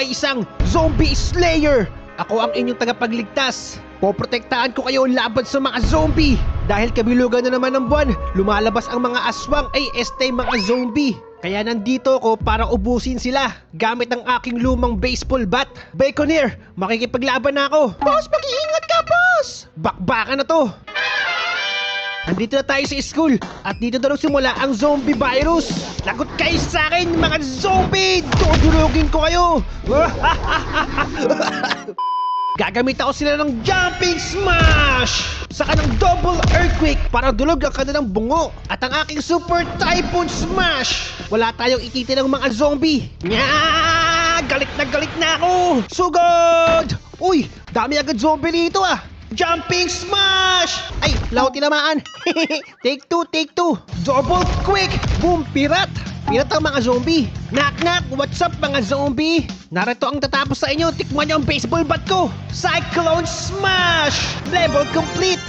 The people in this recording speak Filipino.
ay isang zombie slayer. Ako ang inyong tagapagligtas. Poprotektahan ko kayo laban sa mga zombie. Dahil kabilugan na naman ng buwan, lumalabas ang mga aswang ay este mga zombie. Kaya nandito ako para ubusin sila gamit ang aking lumang baseball bat. Baconair, makikipaglaban na ako. Boss, mag-iingat ka, boss! Bakbakan na to. Nandito na tayo sa school at dito daw simula ang zombie virus. Lagot kayo sa akin mga zombie! Dudurugin ko kayo! Gagamit ako sila ng jumping smash! Saka ng double earthquake para dulog ang kanilang bungo. At ang aking super typhoon smash! Wala tayong ititi ng mga zombie. Nya! Galit na galit na ako! Sugod! Uy! Dami agad zombie dito ah! Jumping smash! Ay, laot tinamaan. take two, take two. Double quick! Boom, pirat! Pirat ang mga zombie. Knock knock, what's up mga zombie? Narito ang tatapos sa inyo. Tikman niyo ang baseball bat ko. Cyclone smash! Level complete!